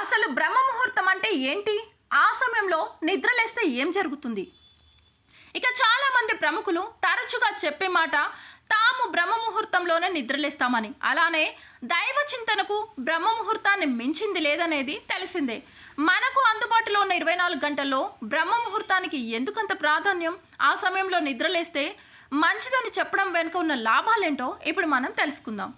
అసలు బ్రహ్మ ముహూర్తం అంటే ఏంటి? ఆ సమయంలో నిద్రలేస్తే ఏం జరుగుతుంది? ఇక చాలామంది ప్రముఖులు తరచుగా చెప్పే మాట తాము బ్రహ్మ ముహూర్తంలోనే నిద్రలేస్తామని అలానే దైవ చింతనకు బ్రహ్మ ముహూర్తాన్ని మించింది లేదనేది తెలిసిందే. మనకు అందుబాటులో ఉన్న ఇరవై నాలుగు గంటల్లో బ్రహ్మ ముహూర్తానికి ఎందుకంత ప్రాధాన్యం? ఆ సమయంలో నిద్రలేస్తే మంచిదని చెప్పడం వెనుక ఉన్న లాభాలేంటో ఇప్పుడు మనం తెలుసుకుందాం.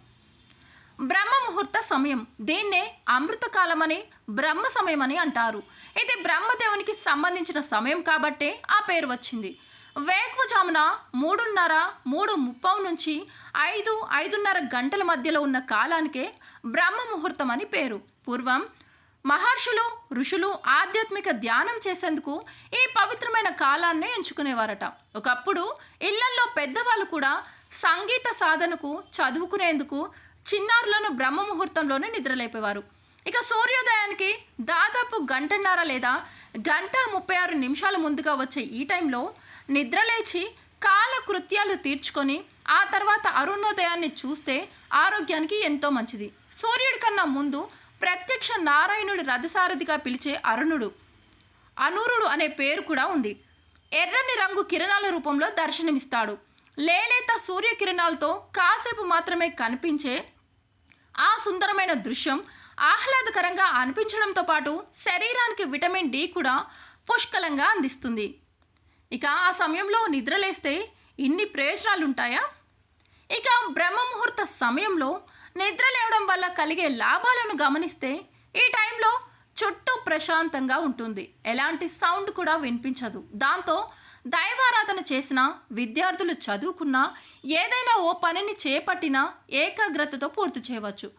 బ్రహ్మ ముహూర్త సమయం. దీన్నే అమృతకాలమని బ్రహ్మ సమయం అని అంటారు. ఇది బ్రహ్మదేవునికి సంబంధించిన సమయం కాబట్టే ఆ పేరు వచ్చింది. వేకువజామున మూడున్నర మూడు ముప్పై నుంచి ఐదు ఐదున్నర గంటల మధ్యలో ఉన్న కాలానికే బ్రహ్మ ముహూర్తం అని పేరు. పూర్వం మహర్షులు ఋషులు ఆధ్యాత్మిక ధ్యానం చేసేందుకు ఈ పవిత్రమైన కాలాన్నే ఎంచుకునేవారట. ఒకప్పుడు ఇళ్ళల్లో పెద్దవాళ్ళు కూడా సంగీత సాధనకు చదువుకునేందుకు చిన్నారులను బ్రహ్మ ముహూర్తంలోనే నిద్రలేపేవారు. ఇక సూర్యోదయానికి దాదాపు గంటన్నర లేదా గంట ముప్పై ఆరు నిమిషాల ముందుగా వచ్చే ఈ టైంలో నిద్రలేచి కాలకృత్యాలు తీర్చుకొని ఆ తర్వాత అరుణోదయాన్ని చూస్తే ఆరోగ్యానికి ఎంతో మంచిది. సూర్యుడి కన్నా ముందు ప్రత్యక్ష నారాయణుడి రథసారథిగా పిలిచే అరుణుడు అనూరుడు అనే పేరు కూడా ఉంది. ఎర్రని రంగు కిరణాల రూపంలో దర్శనమిస్తాడు. లేలేత సూర్యకిరణాలతో కాసేపు మాత్రమే కనిపించే ఆ సుందరమైన దృశ్యం ఆహ్లాదకరంగా అనిపించడంతో పాటు శరీరానికి విటమిన్ డి కూడా పుష్కలంగా అందిస్తుంది. ఇక ఆ సమయంలో నిద్రలేస్తే ఇన్ని ప్రయోజనాలు ఉంటాయా ఇక బ్రహ్మ ముహూర్త సమయంలో నిద్ర లేవడం వల్ల కలిగే లాభాలను గమనిస్తే ఈ టైంలో ప్రశాంతంగా ఉంటుంది. ఎలాంటి సౌండ్ కూడా వినిపించదు. దాంతో దైవారాధన చేసిన విద్యార్థులు చదువుకున్నా ఏదైనా ఓ పనిని చేపట్టినా ఏకాగ్రతతో పూర్తి చేయవచ్చు.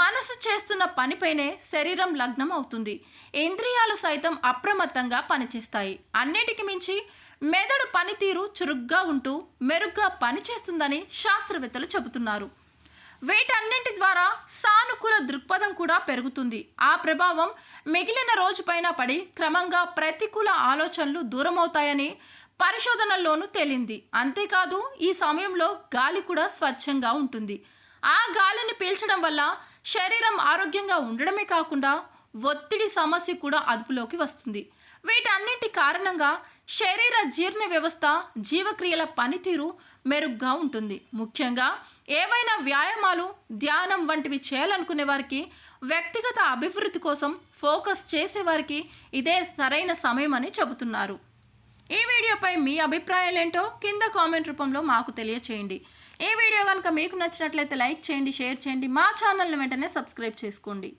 మనసు చేస్తున్న పనిపైనే శరీరం లగ్నం అవుతుంది. ఇంద్రియాలు సైతం అప్రమత్తంగా పనిచేస్తాయి. అన్నిటికి మించి మెదడు పనితీరు చురుగ్గా ఉంటూ మెరుగ్గా పనిచేస్తుందని శాస్త్రవేత్తలు చెబుతున్నారు. వీటన్నింటి ద్వారా సానుకూల దృక్పథం కూడా పెరుగుతుంది. ఆ ప్రభావం మిగిలిన రోజుపైన పడి క్రమంగా ప్రతికూల ఆలోచనలు దూరమవుతాయని పరిశోధనల్లోనూ తేలింది. అంతేకాదు ఈ సమయంలో గాలి కూడా స్వచ్ఛంగా ఉంటుంది. ఆ గాలిని పీల్చడం వల్ల శరీరం ఆరోగ్యంగా ఉండడమే కాకుండా ఒత్తిడి సమస్య కూడా అదుపులోకి వస్తుంది. వీటన్నింటి కారణంగా శరీర జీర్ణ వ్యవస్థ జీవక్రియల పనితీరు మెరుగ్గా ఉంటుంది. ముఖ్యంగా ఏవైనా వ్యాయామాలు ధ్యానం వంటివి చేయాలనుకునే వారికి వ్యక్తిగత అభివృద్ధి కోసం ఫోకస్ చేసేవారికి ఇదే సరైన సమయం అని చెబుతున్నారు. ఈ వీడియోపై మీ అభిప్రాయాలేంటో కింద కామెంట్ రూపంలో మాకు తెలియచేయండి. ఈ వీడియో కనుక మీకు నచ్చినట్లయితే లైక్ చేయండి షేర్ చేయండి మా ఛానల్ని వెంటనే సబ్స్క్రైబ్ చేసుకోండి.